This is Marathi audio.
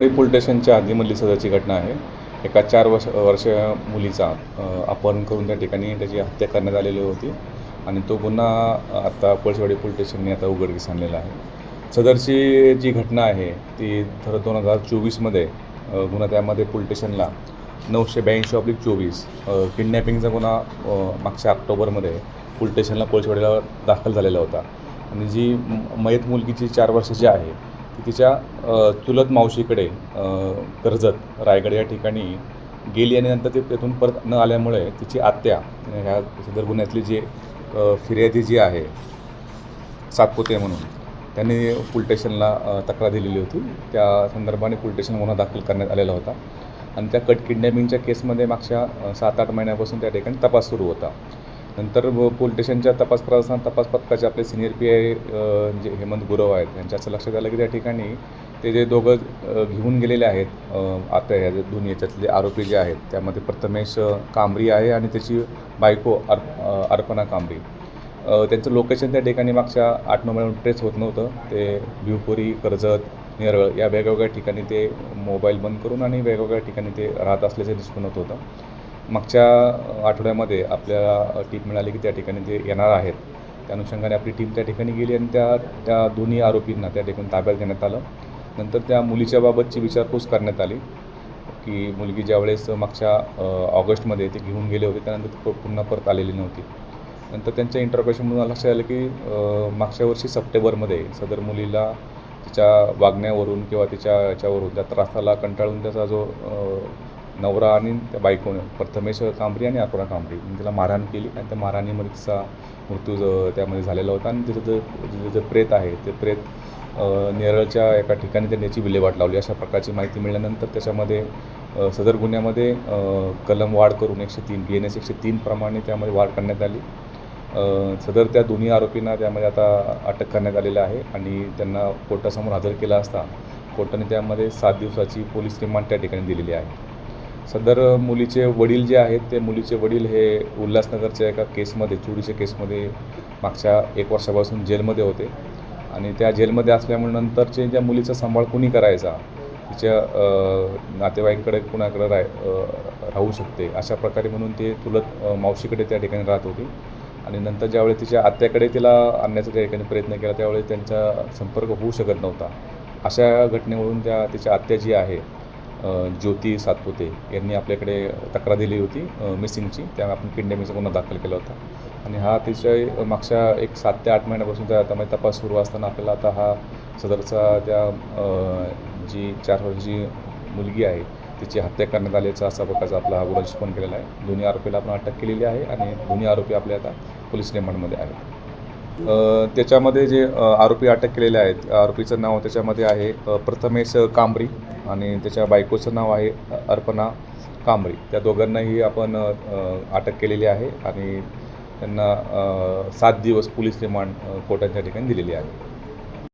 पोलीस स्टेशनच्या हद्दीमधली सदरची घटना आहे. एका चार वर्ष वर्ष मुलीचा अपहरण करून त्या ठिकाणी त्याची हत्या करण्यात आलेली होती. आणि तो गुन्हा आता पळसवाडी पोलीस स्टेशनने आता उघडकीस आणलेला आहे. सदरची जी घटना आहे ती तर दोन हजार चोवीसमध्ये गुन्हा त्यामध्ये पोलीस स्टेशनला नऊशे ब्याऐंशी ऑब्लिक चोवीस किडनॅपिंगचा गुन्हा मागच्या ऑक्टोबरमध्ये पोलीस स्टेशनला पळसवाडीला दाखल झालेला होता. आणि जी म- मयत मुलगीची चार वर्षाची आहे तिच्या चुलत मावशीकडे कर्जत रायगड या ठिकाणी गेली आणि नंतर ती तिथून परत न आल्यामुळे तिची आत्या ह्या सदर गुन्ह्यातली जी फिर्यादी जी आहे सातपुते म्हणून त्यांनी पोलीस स्टेशनला तक्रार दिलेली होती. त्या संदर्भाने पोलीस स्टेशन गुन्हा दाखल करण्यात आलेला होता. आणि त्या कट किडनॅपिंगच्या केसमध्ये मागच्या सात आठ महिन्यापासून त्या ठिकाणी तपास सुरू होता. नंतर पोलीस स्टेशनच्या तपास तपास पथकाचे आपले सिनियर पी आय जे म्हणजे हेमंत गुरव आहेत. यांच्या असं लक्षात आलं की त्या ठिकाणी ते जे दोघं घेऊन गेलेले आहेत आता ह्या दोन्ही याच्यातले आरोपी जे आहेत त्यामध्ये प्रथमेश कांबरी आहे आणि त्याची बायको अर् अर्पणा कांबरी. त्यांचं लोकेशन त्या ठिकाणी मागच्या आठ नऊ महिन्यात ट्रेस होत नव्हतं. ते भिवपुरी कर्जत नेरळ या वेगवेगळ्या ठिकाणी ते मोबाईल बंद करून आणि वेगवेगळ्या ठिकाणी ते राहत असल्याचं दिसून होत होतं. मागच्या आठवड्यामध्ये आपल्याला टीप मिळाली की त्या ठिकाणी ते येणार आहेत त्या अनुषंगाने आपली टीम त्या ठिकाणी गेली आणि त्या त्या दोन्ही आरोपींना त्या ठिकाणी ताब्यात देण्यात आलं. नंतर त्या मुलीच्या बाबतची विचारपूस करण्यात आली की मुलगी ज्यावेळेस मागच्या ऑगस्टमध्ये ते घेऊन गेले होते त्यानंतर ती पुन्हा परत आलेली नव्हती. नंतर त्यांच्या इंटरप्रेशनमधून लक्षात आलं की मागच्या वर्षी सप्टेंबरमध्ये सदर मुलीला तिच्या वागण्यावरून किंवा तिच्या याच्यावरून त्या त्रासाला कंटाळून त्याचा जो नवरा आणि त्या बायकोने प्रथमेश्वर कांबरी आणि अपुरा कांबरी. तिला मारहाण केली आणि त्या मारहाणीमध्ये तिचा मृत्यू ज- त्यामध्ये झालेला होता आणि तिचं जे तिचं जे प्रेत आहे ते प्रेत नेरळच्या एका ठिकाणी त्यांनी विल्हेवाट लावली. अशा प्रकारची माहिती मिळाल्यानंतर त्याच्यामध्ये सदर गुन्ह्यामध्ये कलम वाढ करून एकशे तीन बी एन एस एकशे तीनप्रमाणे त्यामध्ये वाढ करण्यात आली. सदर त्या दोन्ही आरोपींना त्यामध्ये आता अटक करण्यात आलेलं आहे आणि त्यांना कोर्टासमोर हजर केला असता कोर्टाने त्यामध्ये सात दिवसाची पोलीस रिमांड त्या ठिकाणी दिलेली आहे. सदर मुलीचे वडील जे आहेत ते मुलीचे वडील हे उल्हासनगरच्या एका केसमध्ये चोरीच्या केसमध्ये मागच्या एक वर्षापासून जेलमध्ये होते. आणि त्या जेलमध्ये असल्यामुळे नंतरचे त्या मुलीचा सांभाळ कुणी करायचा तिच्या नातेवाईकडे कुणाकडे राह राहू शकते अशा प्रकारे म्हणून ते चुलत मावशीकडे त्या ठिकाणी राहत होती. आणि नंतर ज्यावेळेस तिच्या आत्याकडे तिला आणण्याचा त्या ठिकाणी प्रयत्न केला त्यावेळेस त्यांचा संपर्क होऊ शकत नव्हता. अशा घटनेवरून त्या तिच्या आत्या जी आहे ज्योती सातपुते यांनी आपल्याकडे तक्रार दिली होती मिसिंगची. त्यामुळे आपण किडनॅपिंगचा गुन्हा दाखल केला होता. आणि हा अतिशय मागच्या एक सात ते आठ महिन्यापासून त्या त्यामध्ये तपास सुरू असताना आपल्याला आता हा सदरचा त्या जी चार वर्षाची मुलगी आहे तिची हत्या करण्यात आल्याचा असा प्रकारचा आपला हा गुन्हा फोन केलेला आहे. दोन्ही आरोपीला आपण अटक केलेली आहे आणि दोन्ही आरोपी आपल्या आता पोलीस रिमांडमध्ये आहेत. त्याच्यामध्ये जे आरोपी अटक केलेले आहेत आरोपीचं नाव त्याच्यामध्ये आहे प्रथमेश कांबरी आणि त्याच्या बायकोचं नाव आहे अर्पणा कांबरी. त्या दोघांनाही आपण अटक केलेली आहे आणि त्यांना सात दिवस पोलीस रिमांड कोर्टाच्या ठिकाणी दिलेली आहे.